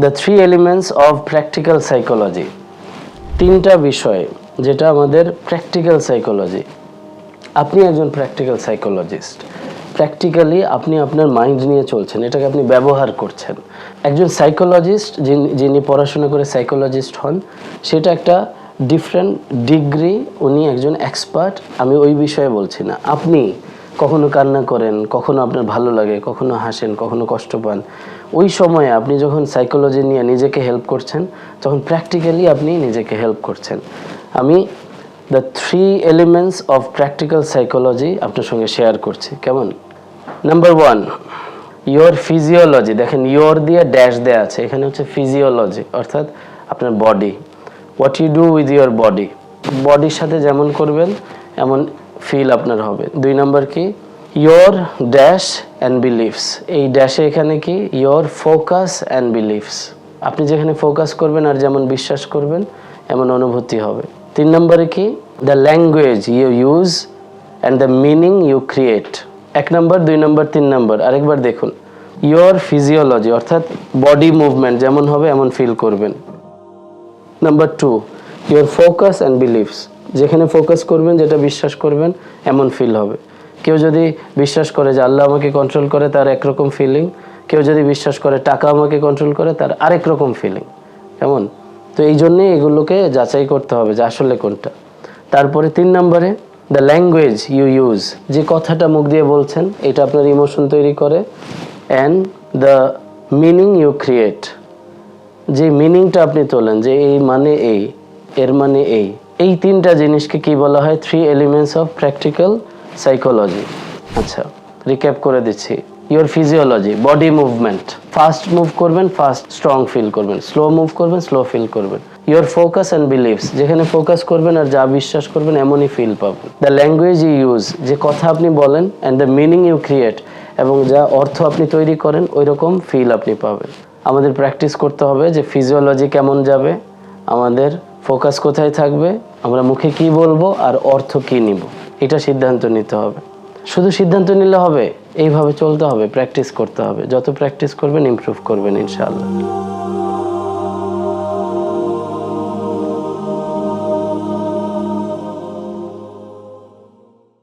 The three elements of practical psychology তিনটা বিষয় যেটা আমাদের প্র্যাকটিক্যাল সাইকোলজি আপনি একজন প্র্যাকটিক্যাল সাইকোলজিস্ট প্র্যাকটিক্যালি আপনি আপনার মাইন্ড নিয়ে চলছেন, এটাকে আপনি ব্যবহার করছেন। একজন সাইকোলজিস্ট যিনি পড়াশোনা করে সাইকোলজিস্ট হন, সেটা একটা ডিফারেন্ট ডিগ্রি উনি একজন এক্সপার্ট আমি ওই বিষয়ে বলছি না। আপনি কখনো কান্না করেন, কখনো আপনার ভালো লাগে, কখনো হাসেন, কখনো কষ্ট পান ওই সময়ে আপনি যখন সাইকোলজি নিয়ে নিজেকে হেল্প করছেন, তখন প্র্যাকটিক্যালি আপনি নিজেকে হেল্প করছেন। আমি the three elements of practical psychology আপনার সঙ্গে শেয়ার করছি। কেমন? নাম্বার ওয়ান ইয়োর ফিজিওলজি দেখেন ইয়োর দিয়ে ড্যাশ দেয়া আছে। এখানে হচ্ছে ফিজিওলজি অর্থাৎ আপনার body what you do with your body বডির সাথে যেমন করবেন, এমন ফিল আপনার হবে। দুই নম্বর কি? ইয়োর ড্যাশ অ্যান্ড বিলিভস এই ড্যাশে এখানে কি? ইয়োর ফোকাস অ্যান্ড বিলিভস আপনি যেখানে ফোকাস করবেন আর যেমন বিশ্বাস করবেন, এমন অনুভূতি হবে। তিন নম্বরে কি? The language you use and the meaning you create এক নম্বর, দুই নম্বর, তিন নম্বর। আরেকবার দেখুন। ইয়োর ফিজিওলজি অর্থাৎ বডি মুভমেন্ট যেমন হবে, এমন ফিল করবেন। Number two your focus and beliefs যেখানে ফোকাস করবেন, যেটা বিশ্বাস করবেন, এমন ফিল হবে। কেউ যদি বিশ্বাস করে যে আল্লাহ আমাকে কন্ট্রোল করে, তার একরকম ফিলিং কেউ যদি বিশ্বাস করে টাকা আমাকে কন্ট্রোল করে, তার আরেক রকম ফিলিং কেমন? তো এই জন্যে এগুলোকে যাচাই করতে হবে যে আসলে কোনটা। তারপরে তিন নম্বরে দ্য ল্যাঙ্গুয়েজ ইউ ইউজ যে কথাটা মুখ দিয়ে বলছেন, এটা আপনার ইমোশন তৈরি করে। And the meaning you create যে মিনিংটা আপনি তোলেন, যে এই মানে এই, এর মানে এই। এই তিনটা জিনিসকে কি বলা হয়? Three elements of practical psychology আচ্ছা রিক্যাপ করে দিচ্ছি। Your physiology body movement fast move করবেন ফাস্ট স্ট্রং ফিল করবেন। স্লো মুভ করবেন স্লো ফিল করবেন। ইওর ফোকাস অ্যান্ড বিলিভস যেখানে ফোকাস করবেন আর যা বিশ্বাস করবেন, এমনই ফিল পাবেন। দ্য ল্যাঙ্গুয়েজ ইউ ইউজ যে কথা আপনি বলেন and the meaning you create এবং যা অর্থ আপনি তৈরি করেন ওই রকম ফিল আপনি পাবেন। আমাদের প্র্যাকটিস করতে হবে যে ফিজিওলজি কেমন যাবে, আমাদের ফোকাস কোথায় থাকবে, আমরা মুখে কি বলব আর অর্থ কি নিব। এটা সিদ্ধান্ত নিতে হবে। শুধু সিদ্ধান্ত নিলে হবে, এইভাবে চলতে হবে প্র্যাকটিস করতে হবে। যত প্র্যাকটিস করবেন ইমপ্রুভ করবেন, ইনশাআল্লাহ।